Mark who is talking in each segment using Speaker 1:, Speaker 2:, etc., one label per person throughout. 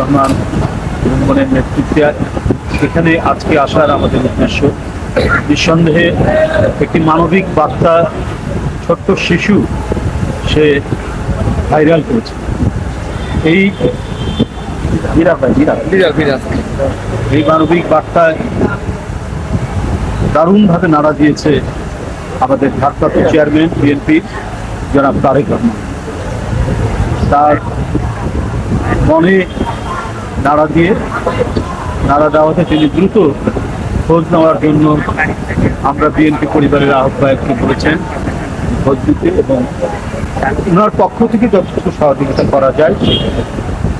Speaker 1: রহমান মনের নেতৃত্বে এখানে আজকে আসার আমাদের উদ্দেশ্য। নিঃসন্দেহে একটি মানবিক বার্তা ছোট্ট শিশু সে ভাইরাল করেছে। এই এই মানবিক বার্তায় দারুণভাবে নাড়া দিয়েছে আমাদের ভারপ্রাপ্ত চেয়ারম্যান বিএনপির জনাব তারেক রহমান। তার মনে নাড়া দিয়ে, নাড়া দেওয়াতে তিনি দ্রুত খোঁজ নেওয়ার জন্য আমরা বিএনপি পরিবারের আহ্বায়ককে বলেছেন খোঁজ দিতে এবং ওনার পক্ষ থেকে যথেষ্ট সহযোগিতা করা যায়।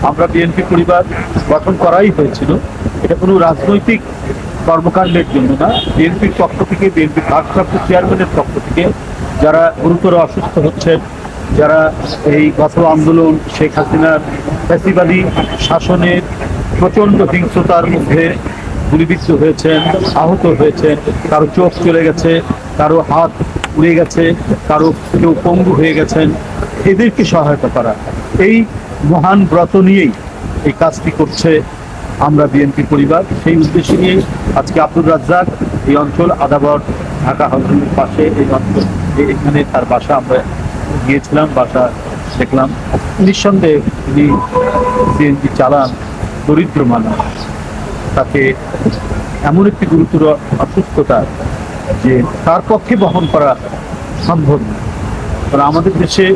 Speaker 1: আমরা বিএনপি পরিবার গঠন করাই হয়েছিল। এটা কোনো রাজনৈতিক কর্মকাণ্ডের জন্য না। বিএনপির পক্ষ থেকে বিএনপির ভারপ্রাপ্ত চেয়ারম্যানের পক্ষ থেকে যারা গুরুতর অসুস্থ হচ্ছেন, যারা এই গত আন্দোলন শেখ হাসিনার ফ্যাসিবাদী শাসনের প্রচণ্ড হিংস্রতার মধ্যে গুলিবিদ্ধ হয়েছেন, আহত হয়েছেন। কারও চোখ চলে গেছে, কারও হাত উড়ে গেছে, কারও কেউ পঙ্গু হয়ে গেছেন। এদেরকে সহায়তা করা। এই মহান ব্রত নিয়েই এই কাজটি করছে আমরা বিএনপি পরিবার। সেই উদ্দেশ্যে নিয়ে আজকে আব্দুর রাজ্জাক এই অঞ্চল আদাবর ঢাকা হাউসিংয়ের পাশে এই অঞ্চল এখানে তার বাসা আমরা গিয়েছিলাম, বাসা দেখলাম। নিঃসন্দেহে তিনি সিএনজি চালান, দরিদ্র মানুষ, তাকে এমন একটি গুরুতর অসুস্থতা যে তার পক্ষে বহন করা সম্ভব না। কারণ আমাদের দেশে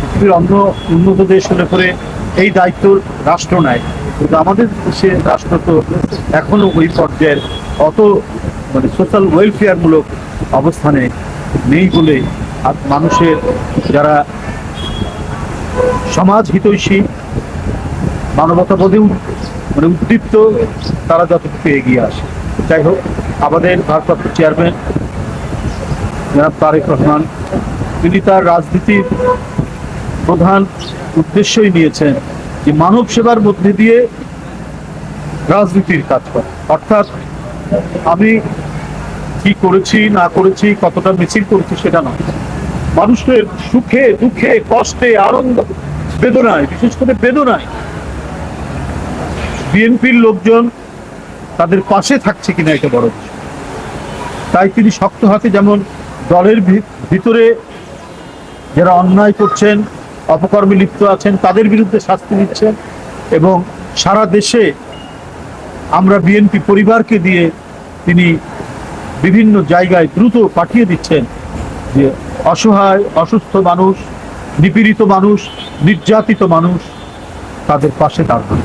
Speaker 1: পৃথিবীর অন্য উন্নত দেশ হলে পরে এই দায়িত্ব রাষ্ট্র নেয়। কিন্তু আমাদের দেশে রাষ্ট্র তো এখনও ওই পর্যায়ের অত মানে সোশ্যাল ওয়েলফেয়ারমূলক অবস্থানে নেই বলে আর মানুষের যারা সমাজ হিতৈষী মানবতাবোধে মানে উদ্দীপ্ত, তারা যতটুকু এগিয়ে আসে। যাই হোক, আমাদের ভারপ্রাপ্ত চেয়ারম্যান জনাব তারেক রহমান, তিনি তার রাজনীতির প্রধান উদ্দেশ্যই নিয়েছেন যে মানব সেবার মধ্যে দিয়ে রাজনীতির কাজ করা। অর্থাৎ আমি কি করেছি, না করেছি, কতটা মিছিল করেছি সেটা নয়। মানুষের সুখে, দুঃখে, কষ্টে, আনন্দ, বেদনায়, বিশেষ করে বেদনায় বিএনপির লোকজন তাদের পাশে থাকছে কিনা এটা বড়। তাই তিনি শক্ত হাতে যেমন দলের ভিতরে যারা অন্যায় করছেন, অপকর্মে লিপ্ত আছেন, তাদের বিরুদ্ধে শাস্তি দিচ্ছেন এবং সারা দেশে আমরা বিএনপি পরিবারকে দিয়ে তিনি বিভিন্ন জায়গায় দ্রুত পাঠিয়ে দিচ্ছেন যে অসহায় অসুস্থ মানুষ নিপীড়িত মানুষ নির্যাতিত মানুষ তাদের পাশে দাঁড়ান।